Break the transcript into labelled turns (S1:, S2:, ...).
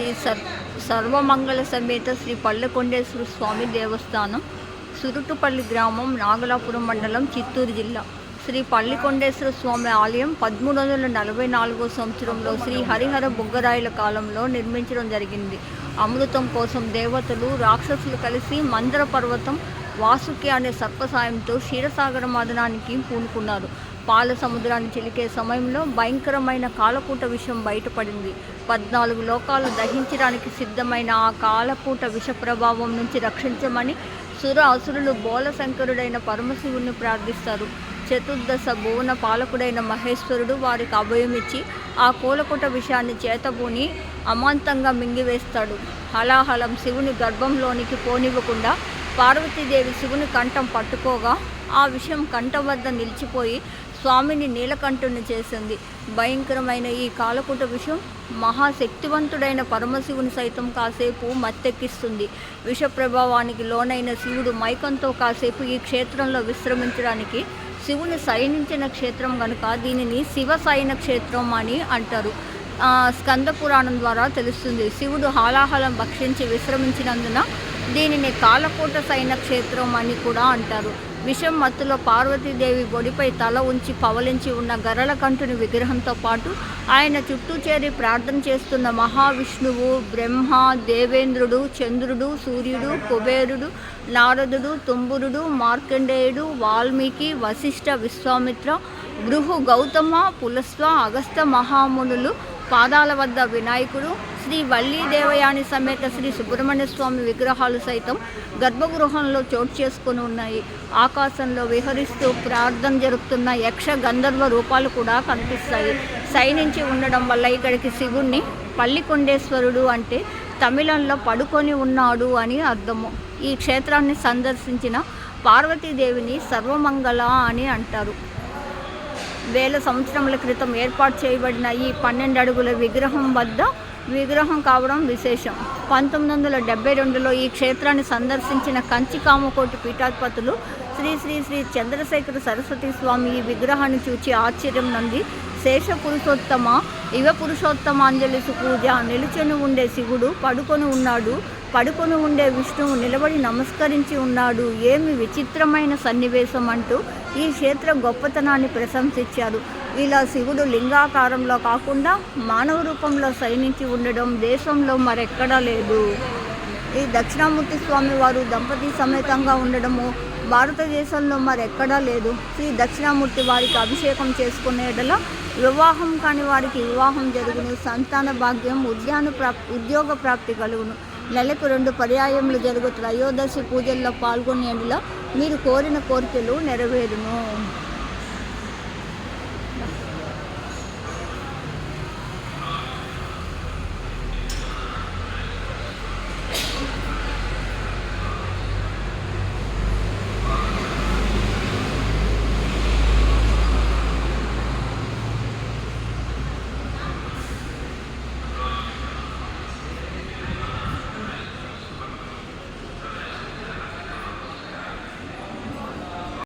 S1: Shri sir సర్వమంగళ సమేత శ్రీ పల్లెకొండేశ్వర స్వామి దేవస్థానం సురుటుపల్లి గ్రామం నాగలాపురం మండలం చిత్తూరు జిల్లా. శ్రీ పల్లికొండేశ్వర స్వామి ఆలయం పదమూడు వందల నలభై నాలుగో సంవత్సరంలో శ్రీ హరిహర బుగ్గరాయల కాలంలో నిర్మించడం జరిగింది. అమృతం కోసం దేవతలు రాక్షసులు కలిసి మందర పర్వతం వాసుకి అనే సర్పసాయంతో క్షీరసాగర మదనానికి పూనుకున్నారు. పాల సముద్రాన్ని చిలికే సమయంలో భయంకరమైన కాలకూట విషం బయటపడింది. పద్నాలుగు లోకాలు దహించడానికి సిద్ధమైన ఆ కాలకూట విష ప్రభావం నుంచి రక్షించమని సుర అసురులు బోలశంకరుడైన పరమశివుని ప్రార్థిస్తారు. చతుర్దశ భువన పాలకుడైన మహేశ్వరుడు వారికి అభయమిచ్చి ఆ కూలకుట విషయాన్ని చేతబూని అమాంతంగా మింగివేస్తాడు. హలాహలం శివుని గర్భంలోనికి పోనివ్వకుండా పార్వతీదేవి శివుని కంఠం పట్టుకోగా ఆ విషయం కంఠం వద్ద నిలిచిపోయి స్వామిని నీలకంఠుని చేసింది. భయంకరమైన ఈ కాలకుట విషం మహాశక్తివంతుడైన పరమశివుని సైతం కాసేపు మత్తెక్కిస్తుంది. విష ప్రభావానికి లోనైన శివుడు మైకంతో కాసేపు ఈ క్షేత్రంలో విశ్రమించడానికి శివుని శయనించిన క్షేత్రం కనుక దీనిని శివ శయన క్షేత్రం అని అంటారు. స్కంద పురాణం ద్వారా తెలుస్తుంది. శివుడు హాలాహలం భక్షించి విశ్రమించినందున దీనిని కాలకోట సైన క్షేత్రం అని కూడా అంటారు. విషం మత్తులో పార్వతీదేవి బొడిపై తల ఉంచి పవలించి ఉన్న గరళకంఠుని విగ్రహంతో పాటు ఆయన చుట్టూ చేరి ప్రార్థన చేస్తున్న మహావిష్ణువు బ్రహ్మ దేవేంద్రుడు చంద్రుడు సూర్యుడు కుబేరుడు నారదుడు తుంబురుడు మార్కండేయుడు వాల్మీకి వశిష్ఠ విశ్వామిత్ర భృహు గౌతమ పులస్వ అగస్త మహామునులు పాదాల వద్ద వినాయకుడు శ్రీ వల్లీ దేవయాని సమేత శ్రీ సుబ్రహ్మణ్య స్వామి విగ్రహాలు సైతం గర్భగృహంలో చోటు చేసుకొని ఉన్నాయి. ఆకాశంలో విహరిస్తూ ప్రార్థన జరుపుతున్న యక్ష గంధర్వ రూపాలు కూడా కనిపిస్తాయి. సైనించి ఉండడం వల్ల ఇక్కడికి శివుణ్ణి పల్లికొండేశ్వరుడు అంటే తమిళంలో పడుకొని ఉన్నాడు అని అర్థము. ఈ క్షేత్రాన్ని సందర్శించిన పార్వతీదేవిని సర్వమంగళ అని అంటారు. వేల సంవత్సరముల క్రితం ఏర్పాటు చేయబడిన ఈ పన్నెండు అడుగుల విగ్రహం వద్ద విగ్రహం కావడం విశేషం. పంతొమ్మిది వందల డెబ్బై రెండులో ఈ క్షేత్రాన్ని సందర్శించిన కంచి కామకోటి పీఠాధిపతులు శ్రీ శ్రీ శ్రీ చంద్రశేఖర సరస్వతి స్వామి ఈ విగ్రహాన్ని చూచి ఆశ్చర్యం నంది శేష పురుషోత్తమ యువ పురుషోత్తమాంజలి పూజ నిలుచొని ఉండే శివుడు పడుకొని ఉన్నాడు. పడుకొని ఉండే విష్ణువు నిలబడి నమస్కరించి ఉన్నాడు. ఏమి విచిత్రమైన సన్నివేశం అంటూ ఈ క్షేత్ర గొప్పతనాన్ని ప్రశంసించారు ఇలా శివుడు లింగాకారంలో కాకుండా మానవ రూపంలో సైనించి ఉండడం దేశంలో మరెక్కడా లేదు. ఈ దక్షిణామూర్తి స్వామి వారు దంపతి సమేతంగా ఉండడము భారతదేశంలో మరెక్కడా లేదు. శ్రీ దక్షిణామూర్తి వారికి అభిషేకం చేసుకునేటలా వివాహం కాని వారికి వివాహం జరుగును. సంతాన భాగ్యం ఉద్యాన ప్రాప్ ఉద్యోగ ప్రాప్తి కలుగును. నెలకు రెండు పర్యాయములు జరుగుతున్న అయోదశి పూజల్లో పాల్గొనేందులో మీరు కోరిన కోరికలు నెరవేరును.